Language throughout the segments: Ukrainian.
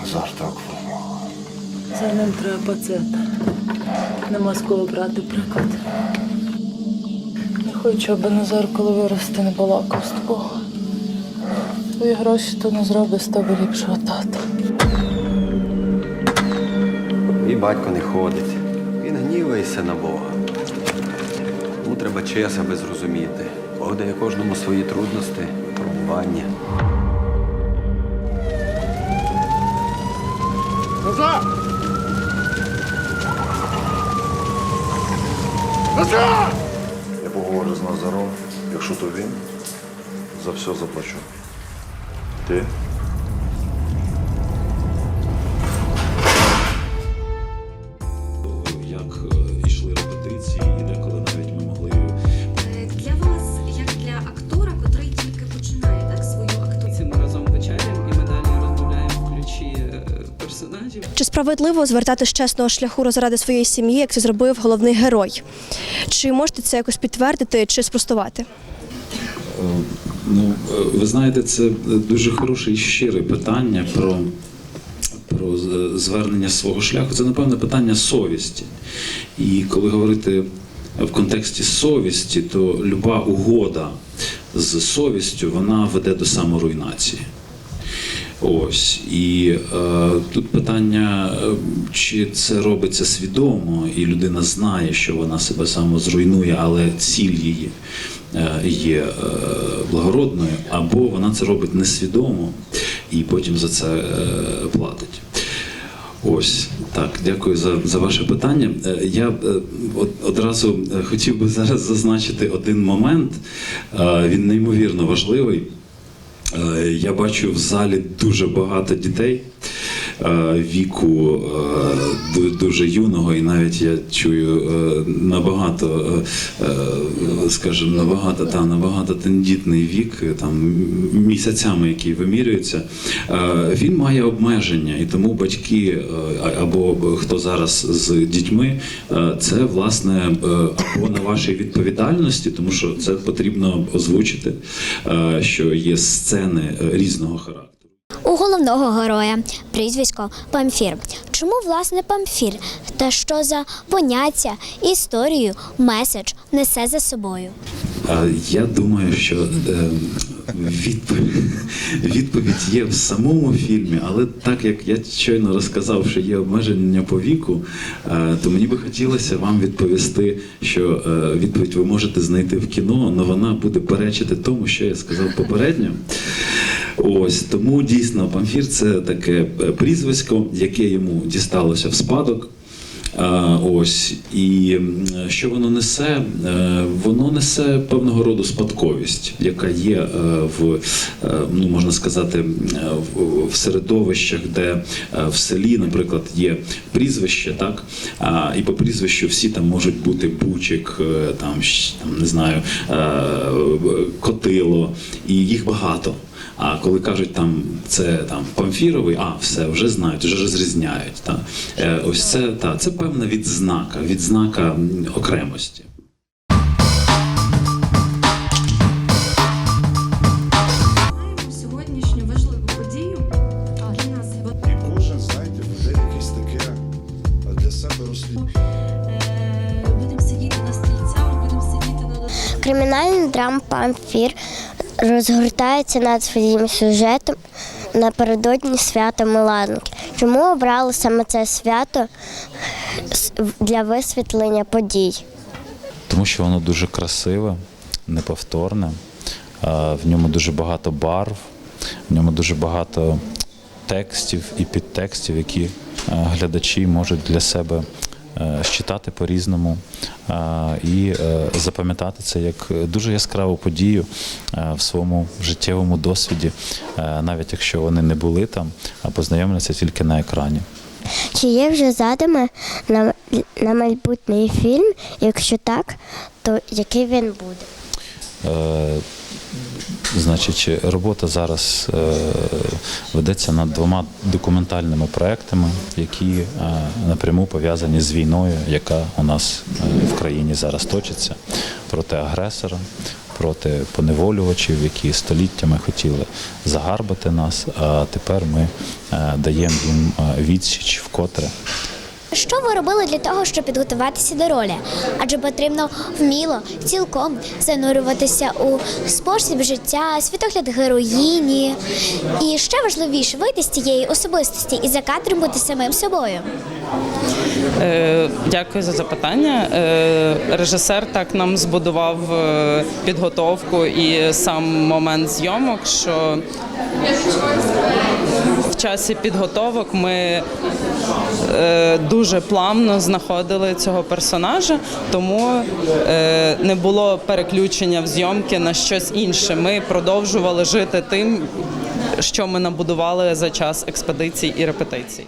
Назар так За ним треба пацета. Нема з кого брати приклад. Не хочу, аби Назар, коли виросте, не балакав з тобою. Твої гроші то не зробить з тебе ліпшого тата. Мій батько не ходить. Він гнівається на Бога. Треба час, аби зрозуміти. Бог дає кожному свої трудності, випробування. Назар! Назар! Я поговорю з Назаром. Якщо то він, за все заплачу. Ти? Персонажів. Чи справедливо звертати з чесного шляху заради своєї сім'ї, як це зробив головний герой? Чи можете це якось підтвердити чи спростувати? Ну, е, ви знаєте, це дуже хороше і щире питання про, про звернення свого шляху. Це, напевно, питання совісті. І коли говорити в контексті совісті, то люба угода з совістю вона веде до саморуйнації. Ось і е, тут питання, е, чи це робиться свідомо, і людина знає, що вона себе самозруйнує, але ціль її е, є е, благородною, або вона це робить несвідомо і потім за це е, платить. Ось так, дякую за, за ваше питання. Я одразу хотів би зараз зазначити один момент. Він неймовірно важливий. Е, Я бачу в залі дуже багато дітей віку е, дуже юного, і навіть я чую е, набагато, е, е, скажімо, набагато та набагато тендітний вік, е, там місяцями, які вимірюються. Е, Він має обмеження, і тому батьки е, або хто зараз з дітьми, е, це власне е, або на вашій відповідальності, тому що це потрібно озвучити, е, що є сцени е, різного характеру. У головного героя прізвисько Памфір. Чому власне Памфір? Та що за поняття, історію, меседж несе за собою? Я думаю, що е, відповідь, є в самому фільмі, але так як я щойно розказав, що є обмеження по віку, е, то мені би хотілося вам відповісти, що е, відповідь ви можете знайти в кіно, але вона буде перечити тому, що я сказав попередньо. Ось тому дійсно Памфір це таке е, прізвисько, яке йому дісталося в спадок. Ось і що воно несе? Е, Воно несе певного роду спадковість, яка є е, в ну можна сказати в- середовищах, де в селі, наприклад, є прізвище, так а, і по прізвищу всі там можуть бути бучик, там там не знаю, котило, і їх багато. А коли кажуть там це там памфіровий, а все вже знають, вже розрізняють. Та е, ось це та це певна відзнака, відзнака окремості. Кримінальний драм Памфір розгортається над своїм сюжетом напередодні свята Миланки. Чому обрали саме це свято для висвітлення подій? тому що воно дуже красиве, неповторне. В ньому дуже багато барв, в ньому дуже багато текстів і підтекстів, які глядачі можуть для себе е, считати по-різному е, і е, запам'ятати це як дуже яскраву подію в своєму життєвому досвіді, навіть якщо вони не були там, а познайомилися тільки на екрані. Чи є вже задуми на, на майбутній фільм? Якщо так, то який він буде? Е, Значить, робота зараз е, ведеться над двома документальними проектами, які е, напряму пов'язані з війною, яка у нас е, в країні зараз точиться проти агресора, проти поневолювачів, які століттями хотіли загарбати нас. А тепер ми даємо їм відсіч вкотре. Що ви робили для того, щоб підготуватися до ролі? Адже потрібно вміло цілком занурюватися у спосіб життя, світогляд героїні. І ще важливіше вийти з цієї особистості і за кадром бути самим собою. Е, Дякую за запитання. Е, Режисер так нам збудував е, підготовку і сам момент зйомок, що часі підготовок ми е, дуже плавно знаходили цього персонажа, тому е, не було переключення в зйомки на щось інше. Ми продовжували жити тим, що ми набудували за час експедицій і репетицій.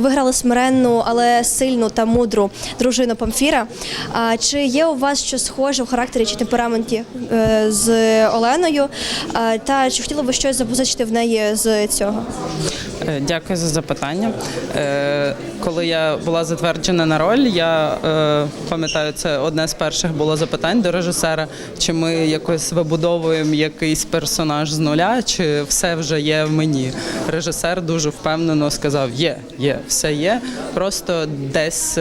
Ви грали смиренну, але сильну та мудру дружину Памфіра. А чи є у вас щось схоже в характері чи темпераменті е, з Оленою? Та чи хотіли ви щось запозичити в неї з цього? Е, Дякую за запитання. Е, Коли я була затверджена на роль, я е, пам'ятаю, це одне з перших було запитань до режисера, чи ми якось вибудовуємо якийсь персонаж з нуля, чи все вже є в мені. Режисер дуже впевнено сказав: є, є, все є, просто десь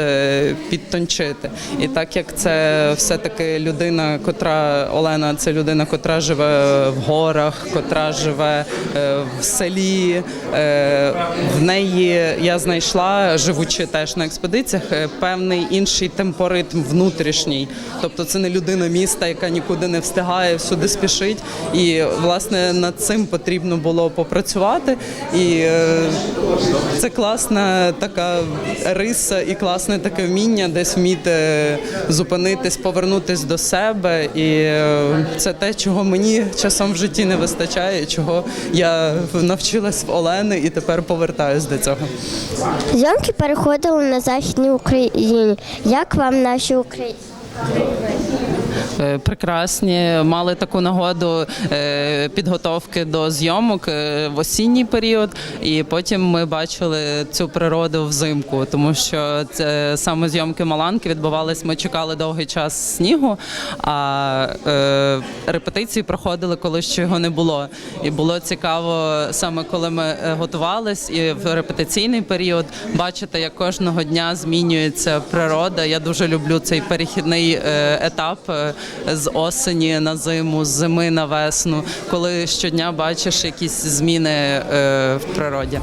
підтончити. І так як це все-таки людина, котра Олена, це людина, котра живе в горах, котра живе в селі. В неї я знайшла, живучи теж на експедиціях, е, певний інший темпоритм внутрішній. Тобто це не людина міста, яка нікуди не встигає, всюди спішить. І власне над цим потрібно було попрацювати. І е, це класна така риса і класне таке вміння десь вміти зупинитись, повернутись до себе. І е, це те, чого мені часом в житті не вистачає, чого я навчилась в Олени і тепер повертаюсь до цього. Зйомки переходили на Західній Україні. Як вам наші Україні? Е, прекрасні. Мали таку нагоду е, підготовки до зйомок е, в осінній період, і потім ми бачили цю природу взимку, тому що це саме зйомки Маланки відбувались. Ми чекали довгий час снігу, а репетиції проходили, коли ще його не було. І було цікаво саме коли ми готувались і в репетиційний період бачити, як кожного дня змінюється природа. Я дуже люблю цей перехідний етап з осені на зиму, з зими на весну, коли щодня бачиш якісь зміни е, в природі.